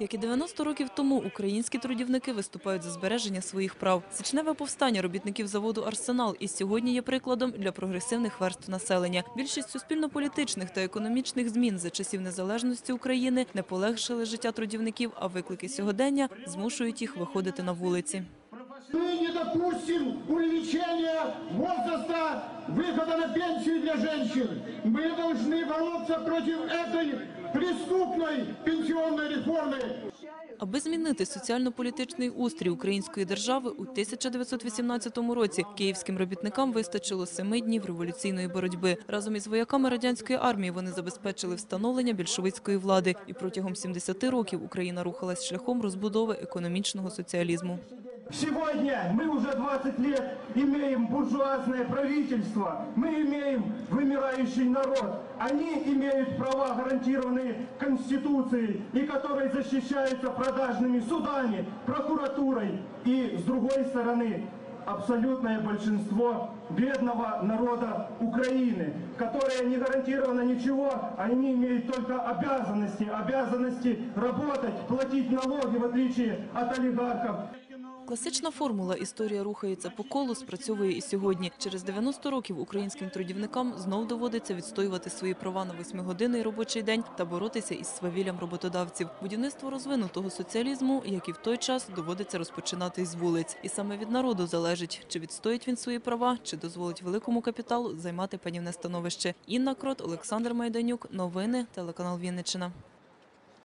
Як і 90 років тому, українські трудівники виступають за збереження своїх прав. Січневе повстання робітників заводу «Арсенал» і сьогодні є прикладом для прогресивних верств населення. Більшість суспільно-політичних та економічних змін за часів незалежності України не полегшили життя трудівників, а виклики сьогодення змушують їх виходити на вулиці. Мы не допустим увеличения возраста выхода на пенсию для женщин. Мы должны бороться против этой преступной пенсионной реформы. Аби змінити соціально-політичний устрій української держави у 1918 році київським робітникам вистачило семи днів революційної боротьби. Разом із вояками радянської армії вони забезпечили встановлення більшовицької влади. І протягом 70 років Україна рухалась шляхом розбудови економічного соціалізму. Сегодня мы уже 20 лет имеем буржуазное правительство, мы имеем вымирающий народ. Они имеют права, гарантированные Конституцией, и которые защищаются продажными судами, прокуратурой. И с другой стороны, абсолютное большинство бедного народа Украины, которое не гарантировано ничего, они имеют только обязанности, обязанности работать, платить налоги, в отличие от олигархов. Класична формула «історія рухається по колу» спрацьовує і сьогодні. Через 90 років українським трудівникам знов доводиться відстоювати свої права на восьмигодинний робочий день та боротися із свавіллям роботодавців. Будівництво розвинутого соціалізму, як і в той час, доводиться розпочинати із вулиць. І саме від народу залежить, чи відстоїть він свої права, чи дозволить великому капіталу займати панівне становище. Інна Крот, Олександр Майданюк. Новини, телеканал Вінниччина.